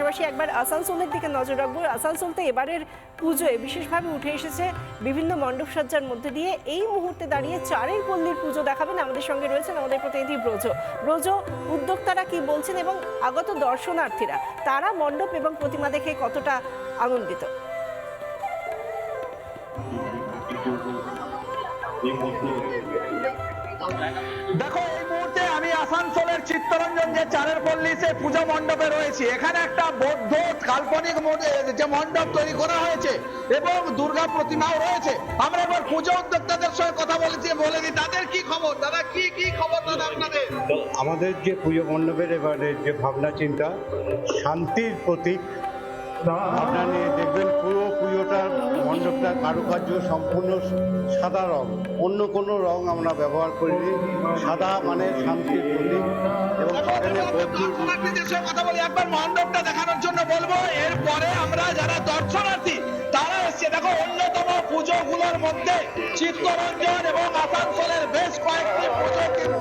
পাশাপাশি একবার আসানসোলের দিকে নজর রাখব। আসানসোলতে এবারের পুজোয় বিশেষভাবে উঠে এসেছে বিভিন্ন মণ্ডপ সজ্জার মধ্যে দিয়ে। এই মুহূর্তে দাঁড়িয়ে চারের পল্লীর পুজো দেখাবেন আমাদের সঙ্গে রয়েছেন আমাদের প্রতিনিধি ব্রজ। ব্রজ, উদ্যোক্তারা কি বলছেন এবং আগত দর্শনার্থীরা, তারা মণ্ডপ এবং প্রতিমা দেখে কতটা আনন্দিত? দেখো, এই মুহূর্তে আমি আসানসোলের চিত্তরঞ্জন যে চারের পল্লী, সে পূজা মণ্ডপে রয়েছি। এখানে একটা বৌদ্ধ কাল্পনিক যে মণ্ডপ তৈরি করা হয়েছে এবং দুর্গা প্রতিমাও রয়েছে। আমরা এবার পুজো উদ্যোক্তাদের সঙ্গে কথা বলেছি, বলে দিই, তাদের কি খবর? দাদা, কি কি খবর দাদা আপনাদের? আমাদের যে পুজো মণ্ডপের এবারে যে ভাবনা, চিন্তা, শান্তির প্রতীক নিয়ে দেখবেন পুরো পুজোটার মণ্ডপটা কারুকার্য সম্পূর্ণ সাদা রং। অন্য কোনো রং আমরা ব্যবহার করিনি। সাদা মানে শান্তির প্রতীক। এবং কথা বলি একবার মণ্ডপটা দেখানোর জন্য বলব, এরপরে আমরা যারা দর্শনার্থী, তারা এসছে। দেখো, অন্যতম পুজোগুলোর মধ্যে চিত্তরঞ্জন এবং আসানসোলের বেশ কয়েকটি পুজো কিন্তু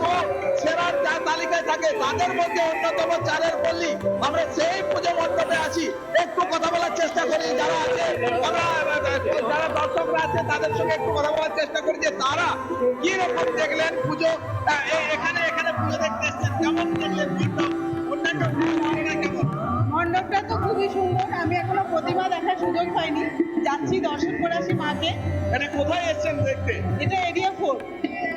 থাকে তাদের মধ্যে অন্যতম চারের পল্লী। আমরা সেই পুজো মণ্ডপে আছি। একটু কথা বলার চেষ্টা করি যারা আছে যারা দর্শকরা আছে তাদের সঙ্গে একটু কথা বলার চেষ্টা করি যে তারা কি রকম দেখলেন পুজো। এখানে এখানে পুজো দেখতে এসছেন কেমন দেখলেন মণ্ডপ? অন্যান্য কেমন? মণ্ডপটা তো খুবই সুন্দর। আমি এখনও প্রতিমা দেখার সুযোগ পাইনি। যাচ্ছি দর্শন করে আসি মাকে। এটা কোথায় এসছেন দেখতে? এটা এরিয়া ফোর।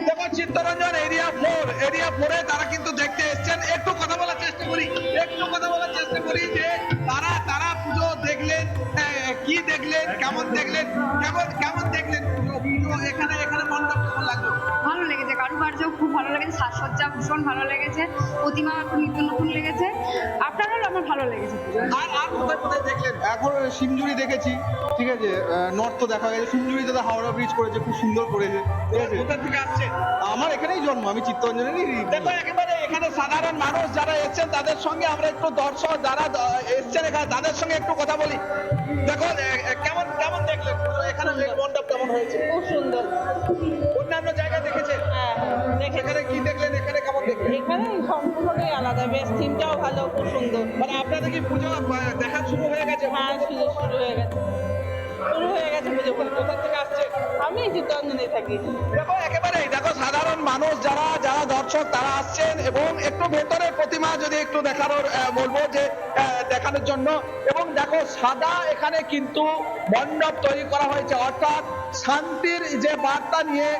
দেখো চিত্তরঞ্জন এরিয়া ফোর এরিয়া ফোরে তারা কিন্তু দেখতে এসছেন। একটু কথা বলার চেষ্টা করি, একটু কথা বলার চেষ্টা করি যে তারা তারা পুজো দেখলেন কি দেখলেন, কেমন দেখলেন, কেমন কেমন দেখলেন পুজো? এখানে এখানে কেমন লাগল। ভালো লেগেছে কারুকার্য খুব ভালো লেগেছে সাজসজ্জা ভীষণ ভালো লেগেছে প্রতিমা খুব নতুন নতুন লেগেছে। আপনারও আমার ভালো লেগেছে আর আর কোথায় কোথায় দেখলেন? এখন সিমজুরি দেখেছি ঠিক আছে? নর্থ তো দেখা গেছে। সিমজুরি দাদা হাওড়া ব্রিজ করেছে খুব সুন্দর করেছে ঠিক আছে? কোথা থেকে আসছে? আমার এখানেই জন্ম আমি চিত্তরঞ্জনেরই দেখো একেবারে এখানে সাধারণ মানুষ যারা এসেছেন তাদের সঙ্গে আমরা একটু দর্শক যারা এসেছেন এখানে তাদের সঙ্গে একটু কথা বলি। দেখো কেমন কেমন দেখলেন এখানে যে মণ্ডপ কেমন হয়েছে? খুব সুন্দর। এখানে সম্পূর্ণটাই আলাদা। বেশ থিমটাও ভালো খুব সুন্দর। মানে আপনাদের কি পুজো দেখা শুরু হয়ে গেছে? হ্যাঁ সুযোগ শুরু হয়ে গেছে। শুরু হয়ে গেছে পুজো কোথা থেকে আসছে? আমি থাকি। দেখো একেবারেই দেখো সাধারণ মানুষ যারা যারা দর্শক তারা আসছেন এবং একটু ভেতরে প্রতিমা যদি একটু দেখানোর বলব যে দেখানোর জন্য। এবং দেখো সাদা এখানে কিন্তু মণ্ডপ তৈরি করা হয়েছে। অর্থাৎ শান্তির যে বার্তা নিয়ে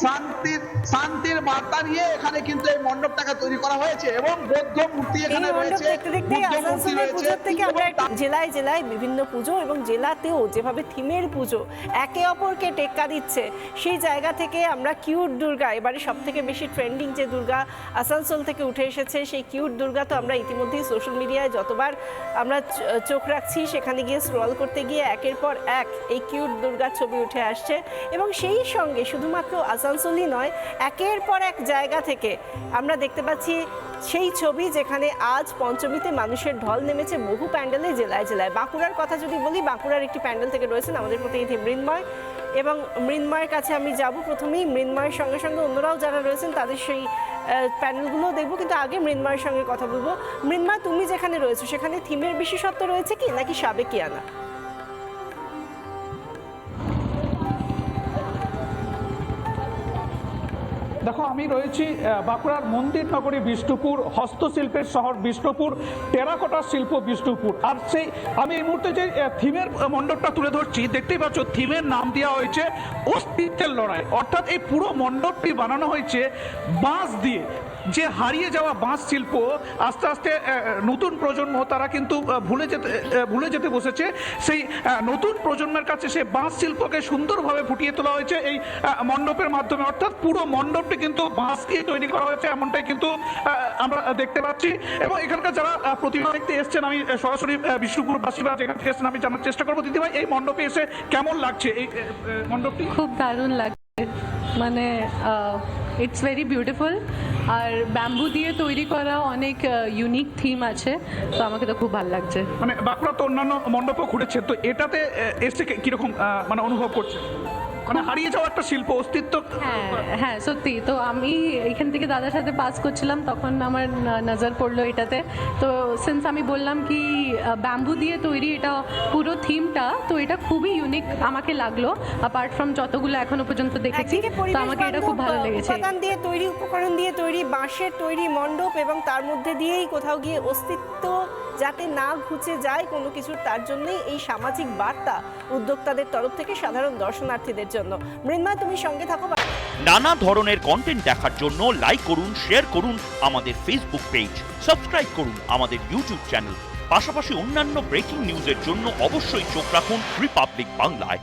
শান্তির শান্তির বার্তা নিয়ে এখানে কিন্তু এই মণ্ডপটাকে তৈরি করা হয়েছে এবং বৌদ্ধ মূর্তি এখানে রয়েছে থেকে আমরা জেলায় জেলায় বিভিন্ন পুজো এবং জেলাতেও যেভাবে থিমের পুজো একে অপরকে টেক্কা দিচ্ছে সেই জায়গা থেকে আমরা কিউট দুর্গা এবারে সব থেকে বেশি ট্রেন্ডিং যে দুর্গা আসানসোল থেকে উঠে এসেছে সেই কিউট দুর্গা তো আমরা ইতিমধ্যেই সোশ্যাল মিডিয়ায় যতবার আমরা চোখ রাখছি সেখানে গিয়ে স্ক্রল করতে গিয়ে একের পর এক এই কিউট দুর্গার ছবি উঠে আসছে এবং সেই সঙ্গে শুধুমাত্র আসানসোলই নয়, একের পর এক জায়গা থেকে আমরা দেখতে পাচ্ছি সেই ছবি যেখানে আজ পঞ্চমীতে মানুষের ঢল নেমেছে বহু প্যান্ডেলে জেলায় জেলায়। বাঁকুড়ার কথা যদি বলি, বাঁকুড়ার একটি প্যান্ডেল থেকে রয়েছেন আমাদের প্রতিনিধি মৃন্ময় এবং মৃন্ময়ের কাছে আমি যাব প্রথমেই। মৃন্ময়ের সঙ্গে সঙ্গে অন্যরাও যারা রয়েছেন তাদের সেই প্যানেলগুলো দেখব, কিন্তু আগে মৃন্ময়ের সঙ্গে কথা বলব। মৃন্ময়, তুমি যেখানে রয়েছো, সেখানে থিমের বিশেষত্ব রয়েছে কি, নাকি সাবেকিয়ানা দেখো, আমি রয়েছি বাঁকুড়ার মন্দির নগরী বিষ্ণুপুর, হস্তশিল্পের শহর বিষ্ণুপুর, টেরাকোটা শিল্প বিষ্ণুপুর। আর সেই, আমি এই মুহূর্তে যে থিমের মণ্ডপটা তুলে ধরছি, দেখতেই পাচ্ছ, থিমের নাম দেওয়া হয়েছে, অস্তিত্বের লড়াই। অর্থাৎ এই পুরো মণ্ডপটি বানানো হয়েছে বাঁশ দিয়ে। যে হারিয়ে যাওয়া বাঁশ শিল্প আস্তে আস্তে নতুন প্রজন্ম তারা কিন্তু ভুলে যেতে ভুলে যেতে বসেছে। সেই নতুন প্রজন্মের কাছে সেই বাঁশ শিল্পকে সুন্দরভাবে ফুটিয়ে তোলা হয়েছে এই মণ্ডপের মাধ্যমে। অর্থাৎ পুরো মণ্ডপটি কিন্তু বাঁশ দিয়ে তৈরি করা হয়েছে এমনটাই কিন্তু আমরা দেখতে পাচ্ছি। এবং এখানকার যারা প্রতিমা দেখতে এসছেন আমি সরাসরি আহ, বিষ্ণুপুরবাসী বা যেখান থেকে এসছেন আমি জানার চেষ্টা করব দিদিভাই এই মণ্ডপে এসে কেমন লাগছে এই মণ্ডপটি? খুব দারুণ লাগছে। মানে ইটস ভেরি বিউটিফুল আর ব্যাম্বু দিয়ে তৈরি করা অনেক ইউনিক থিম আছে, তো আমাকে তো খুব ভালো লাগছে। মানে বাঁকুড়া তো অন্যান্য মণ্ডপও ঘুরেছে, তো এটাতে এসে কীরকম মানে অনুভব করছে? মানে হারিয়ে যাওয়া একটা শিল্প অস্তিত্ব। হ্যাঁ হ্যাঁ সত্যি। তো আমি এখান থেকে দাদার সাথে পাস করছিলাম তখন আমার নজর পড়ল এটাতে। তো সিন্স আমি বললাম কি ব্যাম্বু দিয়ে তৈরি এটা পুরো থিমটা তো এটা খুবই ইউনিক আমাকে লাগল। অ্যাপার্ট ফ্রম যতগুলো এখনও পর্যন্ত দেখেছি তো আমাকে এটা খুব ভালো লেগেছে। উপাদান দিয়ে তৈরি উপকরণ দিয়ে তৈরি বাঁশের তৈরি মণ্ডপ এবং তার মধ্যে দিয়েই কোথাও গিয়ে অস্তিত্ব যাতে না ঘুচে যায় কোনো কিছুর, তার জন্যই এই সামাজিক বার্তা উদ্যোক্তাদের তরফ থেকে সাধারণ দর্শনার্থীদের জন্য। মৃন্ময়, তুমি সঙ্গে থাকো নানা ধরনের কন্টেন্ট দেখার জন্য লাইক করুন শেয়ার করুন আমাদের ফেসবুক পেজ সাবস্ক্রাইব করুন আমাদের ইউটিউব চ্যানেল পাশাপাশি অন্যান্য ব্রেকিং নিউজের জন্য অবশ্যই চোখ রাখুন রিপাবলিক বাংলায়